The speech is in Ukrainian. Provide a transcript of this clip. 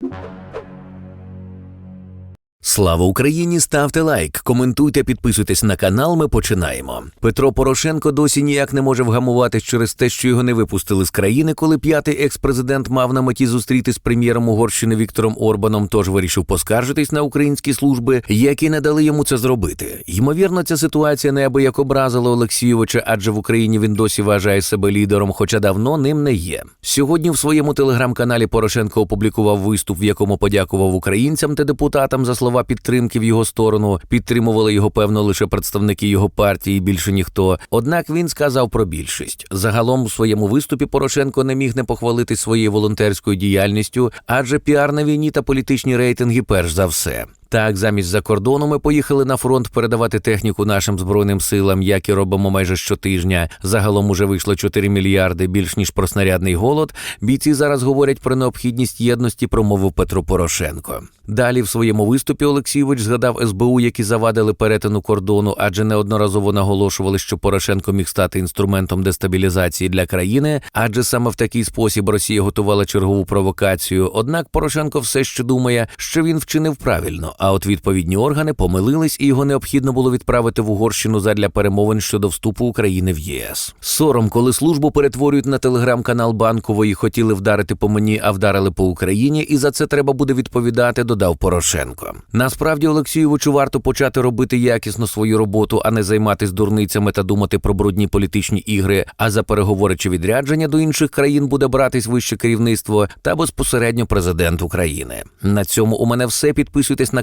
you Слава Україні! Ставте лайк, коментуйте, підписуйтесь на канал. Ми починаємо. Петро Порошенко досі ніяк не може вгамуватись через те, що його не випустили з країни, коли п'ятий екс-президент мав на меті зустріти з прем'єром Угорщини Віктором Орбаном. Тож вирішив поскаржитись на українські служби, які не дали йому це зробити. Ймовірно, ця ситуація неабияк образила Олексійовича, адже в Україні він досі вважає себе лідером, хоча давно ним не є. Сьогодні в своєму телеграм-каналі Порошенко опублікував виступ, в якому подякував українцям та депутатам за слова підтримки в його сторону. Підтримували його певно лише представники його партії, більше ніхто. Однак він сказав про більшість. Загалом у своєму виступі Порошенко не міг не похвалити своєю волонтерською діяльністю, адже піар на війні та політичні рейтинги перш за все. Так, замість за кордону ми поїхали на фронт передавати техніку нашим збройним силам, як і робимо майже щотижня. Загалом уже вийшло 4 мільярди більш ніж про снарядний голод. Бійці зараз говорять про необхідність єдності, промовив Петро Порошенко. Далі в своєму виступі Олексійович згадав СБУ, які завадили перетину кордону, адже неодноразово наголошували, що Порошенко міг стати інструментом дестабілізації для країни, адже саме в такий спосіб Росія готувала чергову провокацію. Однак Порошенко все ще думає, що він вчинив правильно. А от відповідні органи помилились, і його необхідно було відправити в Угорщину задля перемовин щодо вступу України в ЄС. Сором, коли службу перетворюють на телеграм-канал банкової, хотіли вдарити по мені, а вдарили по Україні, і за це треба буде відповідати. Додав Порошенко. Насправді Олексійовичу варто почати робити якісно свою роботу, а не займатись дурницями та думати про брудні політичні ігри. А за переговори чи відрядження до інших країн буде братись вище керівництво та безпосередньо президент України. На цьому у мене все. Підписуйтесь на